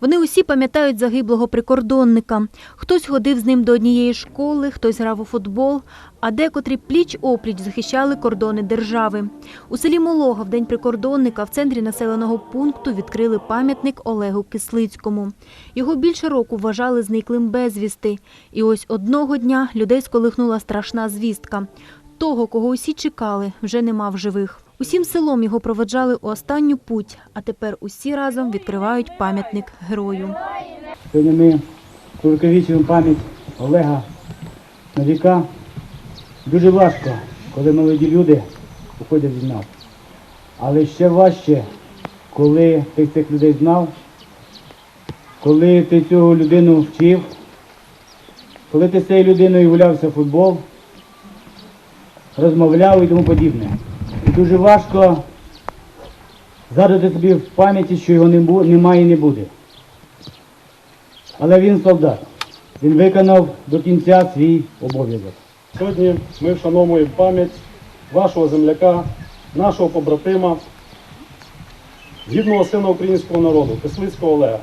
Вони усі пам'ятають загиблого прикордонника. Хтось ходив з ним до однієї школи, хтось грав у футбол, а декотрі пліч-опліч захищали кордони держави. У селі Молога в день прикордонника в центрі населеного пункту відкрили пам'ятник Олегу Кислицькому. Його більше року вважали зниклим безвісти. І ось одного дня людей сколихнула страшна звістка. Того, кого усі чекали, вже нема в живих. Усім селом його проведжали у останню путь, а тепер усі разом відкривають пам'ятник герою. Сьогодні ми увековічуємо пам'ять Олега на віка. Дуже важко, коли молоді люди уходять від нас. Але ще важче, коли ти цих людей знав, коли ти цю людину вчив, коли ти з цією людиною гулявся в футбол, розмовляв і тому подібне. Дуже важко задати собі в пам'яті, що його немає і не буде. Але він солдат. Він виконав до кінця свій обов'язок. Сьогодні ми вшановуємо пам'ять вашого земляка, нашого побратима, гідного сина українського народу, Кислицького Олега.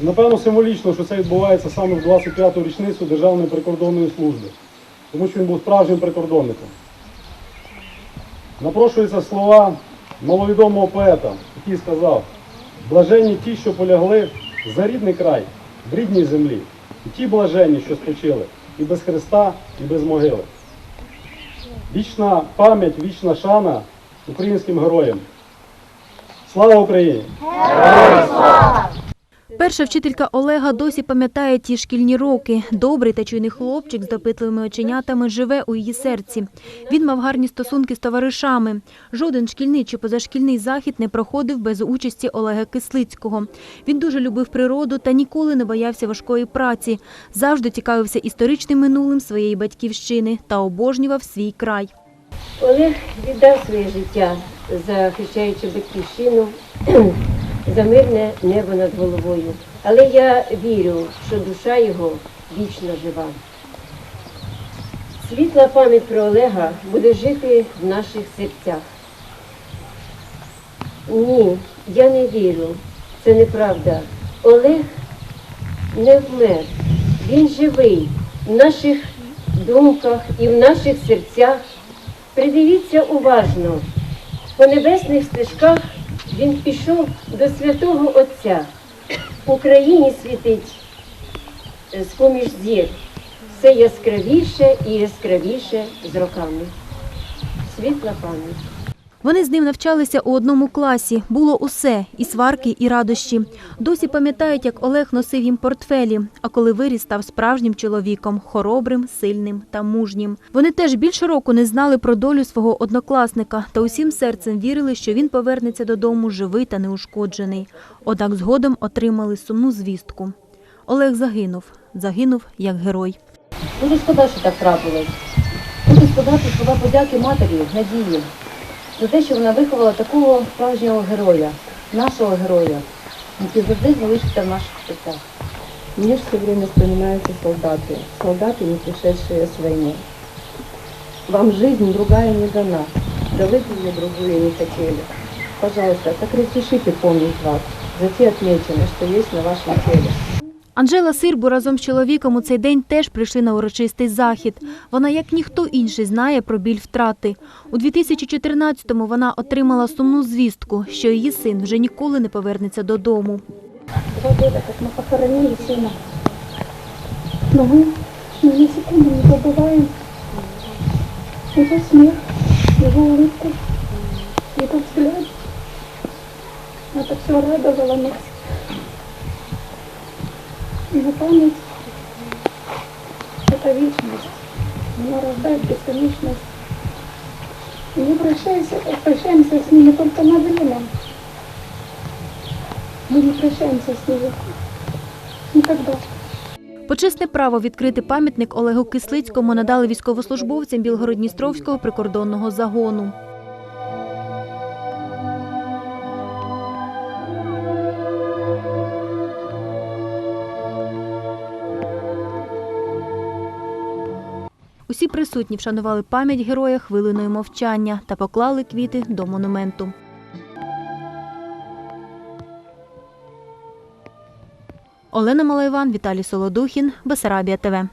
Напевно, символічно, що це відбувається саме в 25-ту річницю Державної прикордонної служби, тому що він був справжнім прикордонником. Напрошуються слова маловідомого поета, який сказав: блаженні ті, що полягли за рідний край, в рідній землі, і ті блаженні, що спочили і без Христа, і без могили. Вічна пам'ять, вічна шана українським героям. Слава Україні! Перша вчителька Олега досі пам'ятає ті шкільні роки. Добрий та чуйний хлопчик з допитливими оченятами живе у її серці. Він мав гарні стосунки з товаришами. Жоден шкільний чи позашкільний захід не проходив без участі Олега Кислицького. Він дуже любив природу та ніколи не боявся важкої праці. Завжди цікавився історичним минулим своєї батьківщини та обожнював свій край. Олег віддав своє життя, захищаючи батьківщину за мирне небо над головою. Але я вірю, що душа його вічно жива. Світла пам'ять про Олега буде жити в наших серцях. Ні, я не вірю. Це неправда. Олег не вмер. Він живий в наших думках і в наших серцях. Придивіться уважно. По небесних стежках він пішов до святого Отця. В Україні світить е, з-поміж зір. Все яскравіше і яскравіше з роками. Світла пам'ять. Вони з ним навчалися у одному класі. Було усе – і сварки, і радощі. Досі пам'ятають, як Олег носив їм портфелі, а коли виріс, став справжнім чоловіком – хоробрим, сильним та мужнім. Вони теж більше року не знали про долю свого однокласника та усім серцем вірили, що він повернеться додому живий та неушкоджений. Однак згодом отримали сумну звістку. Олег загинув. Загинув як герой. Дуже шкода, що так трапилось. Хочу сказати слова подяки матері Надії за те, що вона виховала такого справжнього героя, нашого героя, який завжди залишиться в наших серцях. Мне все время вспоминаются солдаты, солдаты, не пришедшие с войны. Вам жизнь другая не дана, да вы бы ее другую не хотели. Пожалуйста, так разрешите помнить вас за те отметины, что есть на вашем теле. Анжела Сирбу разом з чоловіком у цей день теж прийшли на урочистий захід. Вона, як ніхто інший, знає про біль втрати. У 2014-му вона отримала сумну звістку, що її син вже ніколи не повернеться додому. два года, как мы похоронили сына. Но мы ни на секунду не забываем его смех, его улыбку, его взгляд. Это все радовало нас. Его память – это вечность. Она рождает бесконечность. И мы прощаемся, прощаемся с ними только на время. Мы не прощаемся с ними. Никогда. Почесне право відкрити пам'ятник Олегу Кислицькому надали військовослужбовцям Білгородністровського прикордонного загону. Усі присутні вшанували пам'ять героя хвилиною мовчання та поклали квіти до монументу. Олена Малайван, Віталій Солодухін, Бесарабія ТВ.